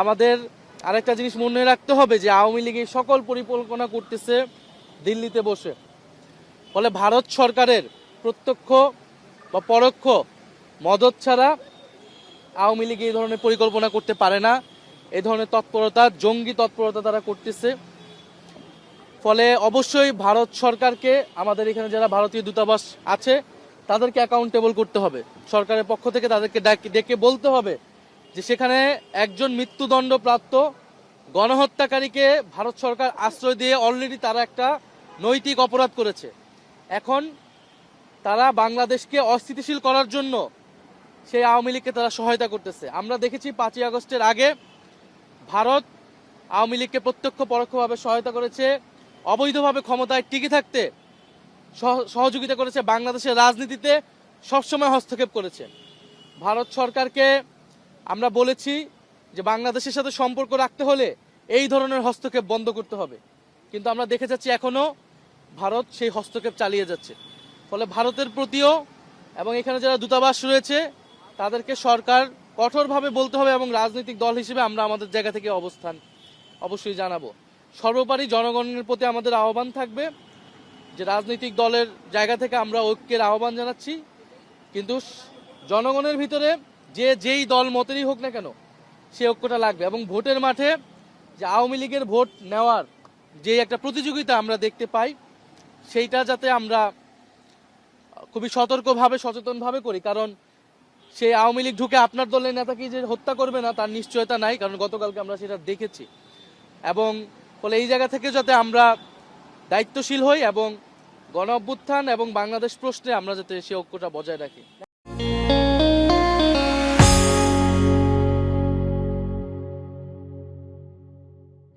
আমাদের আরেকটা জিনিস মনে রাখতে হবে যে আওয়ামী লীগ এই সকল পরিকল্পনা করতেছে দিল্লিতে বসে। ফলে ভারত সরকারের প্রত্যক্ষ বা পরোক্ষ মদত ছাড়া আওয়ামী লীগ এই ধরনের পরিকল্পনা করতে পারে না। এই ধরনের তৎপরতা, জঙ্গি তৎপরতা তারা করতেছে। ফলে অবশ্যই ভারত সরকারকে, আমাদের এখানে যারা ভারতীয় দূতাবাস আছে, তাদেরকে অ্যাকাউন্টেবল করতে হবে। সরকারের পক্ষ থেকে তাদেরকে ডেকে বলতে হবে যে সেখানে একজন মৃত্যুদণ্ডপ্রাপ্ত গণহত্যাকারীকে ভারত সরকার আশ্রয় দিয়ে অলরেডি তারা একটা নৈতিক অপরাধ করেছে। এখন তারা বাংলাদেশকে অস্থিতিশীল করার জন্য সেই আওয়ামী লীগকে তারা সহায়তা করতেছে। আমরা দেখেছি পাঁচই আগস্টের আগে ভারত আওয়ামী লীগকে প্রত্যক্ষ পরোক্ষভাবে সহায়তা করেছে, অবৈধভাবে ক্ষমতায় টিকে থাকতে সহ- সহযোগিতা করেছে, বাংলাদেশের রাজনীতিতে সবসময় হস্তক্ষেপ করেছে। ভারত সরকারকে আমরা বলেছি যে বাংলাদেশের সাথে সম্পর্ক রাখতে হলে এই ধরনের হস্তক্ষেপ বন্ধ করতে হবে। কিন্তু আমরা দেখে যাচ্ছি এখনও ভারত সেই হস্তক্ষেপ চালিয়ে যাচ্ছে। ফলে ভারতের প্রতিও এবং এখানে যারা দূতাবাস রয়েছে, তাদেরকে সরকার কঠোরভাবে বলতে হবে এবং রাজনৈতিক দল হিসেবে আমরা আমাদের জায়গা থেকে অবস্থান অবশ্যই জানাব। সর্বোপরি জনগণের প্রতি আমাদের আহ্বান থাকবে যে রাজনৈতিক দলের জায়গা থেকে আমরা ঐক্যের আহ্বান জানাচ্ছি। কিন্তু জনগণের ভিতরে যে যেই দল মতেরই হোক না কেন, সে ঐক্যটা লাগবে। এবং ভোটের মাঠে যে আওয়ামী লীগের ভোট নেওয়ার যে একটা প্রতিযোগিতা আমরা দেখতে পাই, সেইটা যাতে আমরা খুবই সতর্কভাবে, সচেতনভাবে করি। কারণ সেই আওয়ামী লীগ ঢুকে আপনার দলের নেতাকে যে হত্যা করবে না, তার নিশ্চয়তা নাই, কারণ গতকালকে আমরা সেটা দেখেছি। এবং ফলে এই জায়গা থেকে যাতে আমরা দায়িত্বশীল হই এবং গণ অভ্যুত্থান এবং বাংলাদেশ প্রশ্নে আমরা যাতে সে ঐক্যটা বজায় রাখি।